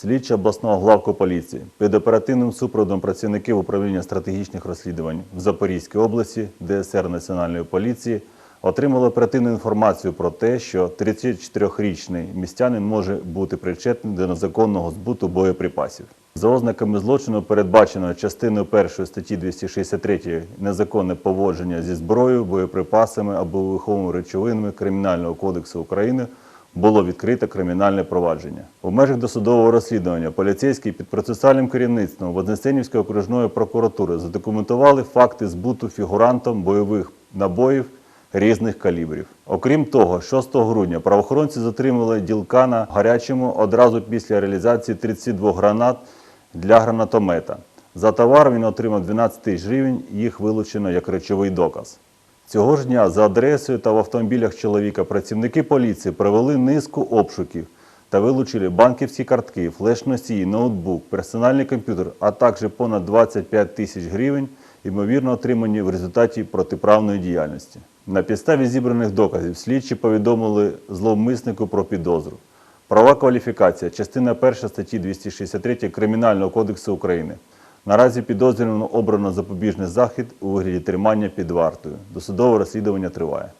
Слідча обласного главку поліції під оперативним супроводом працівників управління стратегічних розслідувань в Запорізькій області ДСР Національної поліції отримали оперативну інформацію про те, що 34-річний містянин може бути причетний до незаконного збуту боєприпасів. За ознаками злочину, передбаченого частиною 1 статті 263 незаконне поводження зі зброєю, боєприпасами або вибуховими речовинами Кримінального кодексу України було відкрито кримінальне провадження. У межах досудового розслідування поліцейські під процесуальним керівництвом Вознесенівської окружної прокуратури задокументували факти збуту фігурантом бойових набоїв різних калібрів. Окрім того, 6 грудня правоохоронці затримали ділка на гарячому одразу після реалізації 32 гранат для гранатомета. За товар він отримав 12 тисяч гривень, їх вилучено як речовий доказ. Цього ж дня за адресою та в автомобілях чоловіка працівники поліції провели низку обшуків та вилучили банківські картки, флеш-носії, ноутбук, персональний комп'ютер, а також понад 25 тисяч гривень, ймовірно отримані в результаті протиправної діяльності. На підставі зібраних доказів слідчі повідомили зловмиснику про підозру. Права кваліфікація, частина 1 статті 263 Кримінального кодексу України. Наразі підозрювано обрано запобіжний захід у вигляді тримання під вартою. Досудове розслідування триває.